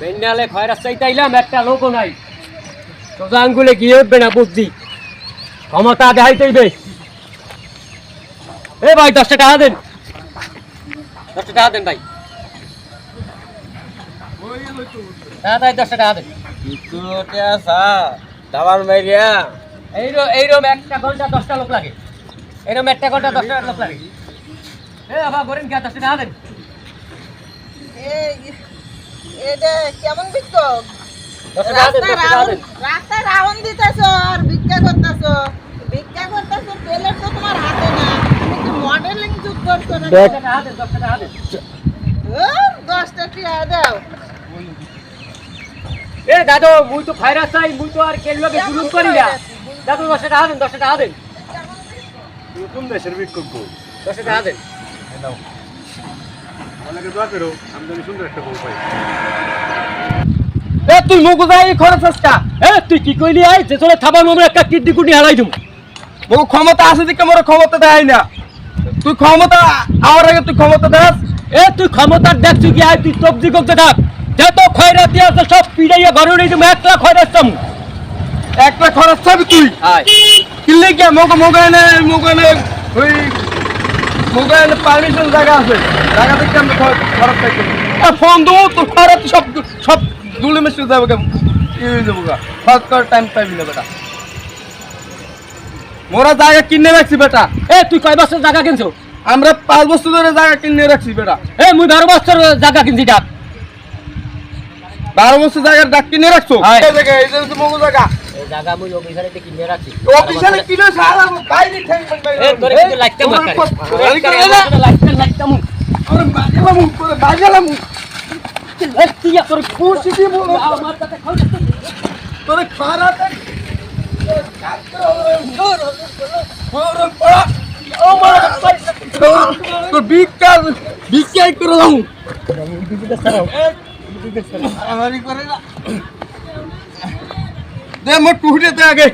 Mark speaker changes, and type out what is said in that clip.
Speaker 1: বেন্ডালে খয়রা চাইতাইলাম একটা লোকও নাই। সোজা আঙ্গুলে গিয়ে উঠবে না বুদ্ধি? ক্ষমতা দেখাইতেইবে এ ভাই দশটা টাকা দেন। দশটা টাকা দেন ভাই। হ্যাঁ ভাই দশটা টাকা দেন।
Speaker 2: দাবার মাইরিয়া
Speaker 1: এইরকম এইরকম একটা ঘণ্টা দশটা লোক লাগে। এরকম একটা ঘণ্টা দশটা লোক লাগে। এ আবার করেন কে দশটা টাকা দেন।
Speaker 3: এটা কেমন বিক্ষোভ
Speaker 1: টাকা দেন
Speaker 3: রাস্তায়
Speaker 1: দশটা টাকা
Speaker 3: রাউন্ড
Speaker 1: দেন।
Speaker 3: রাস্তায় রাউন্ড দিতেছো আর ভিক্ষা করতেছো। ভিক্ষা করতেছো পেলের তো তোমার হাতে না। একটু মডেলিং যুগ করছ না
Speaker 1: দশটা টাকা দেন দশটা টাকা দেন।
Speaker 3: ধুর, দশটা টিয়া দাও?
Speaker 1: এ দাদু মুই তো খাইরা চাই মুই তো আর কেলবাকে জুলুম করি না। দাদু দশটা টাকা দেন দশটা টাকা দেন।
Speaker 2: কোন দেশের বিক্ষোভ
Speaker 1: দশটা টাকা দেন।
Speaker 2: অনেকে দোয়া করো আমি জানি সুন্দর একটা বউ পাই।
Speaker 1: এ তুই মুখ যাই খরচ আসটা এ তুই কি কইলি আই? যে তোরে থাবা মামলা একটা কিডনি কুডনি হালাই দিম।
Speaker 4: মোর ক্ষমতা আছে দিকে মোর ক্ষমতা দেয় না। তুই ক্ষমতা আমার আগে তুই ক্ষমতা দেস
Speaker 1: এ তুই ক্ষমতার দেখছি কি আই? তুই সবজি করতে থাক। যত খয়রাতি আছে সব পিড়াইয়া ঘরে উড়ে দিম। এক লাখ খয়রাতাম
Speaker 4: একটা খরচ থাকবি তুই।
Speaker 1: আয়।
Speaker 4: কিনলে কি মোকে মোবাইলে মোবাইলে ওই মোবাইলে পারমিশন জায়গা আছে। জায়গা থেকে আমি খরচ খরচ থাকবে ফোন দেবো তোর খরচ সব সব দুলে মিশে যাবে কেমন কি যাব গা? খরচ করার টাইম পাইবি না বেটা। মোরা জায়গা কিনে রাখছি বেটা।
Speaker 1: এ তুই কয় বছর জায়গা কিনছো?
Speaker 4: আমরা পাঁচ বছর ধরে জায়গা কিনে রাখছি বেটা।
Speaker 1: এ মুই বারো বছর জায়গা কিনছি ডাক।
Speaker 4: বারো বছর জায়গার ডাক কিনে রাখছো। জায়গা এই যে হচ্ছে জায়গা
Speaker 1: এই জায়গা মুই অফিসারে কিনে রাখছি
Speaker 4: অফিসারে কিনে সারা বাইরে ঠ্যাং
Speaker 1: এ তোরে কিন্তু লাইটটা মার লাইটটা লাইটটা মুখ। এ তুই তোর খুশি দিব আমার কাছে খাওয়া
Speaker 4: তোরে করে দাও। আমারই করে না। দে মোট টুহুটে দে আগে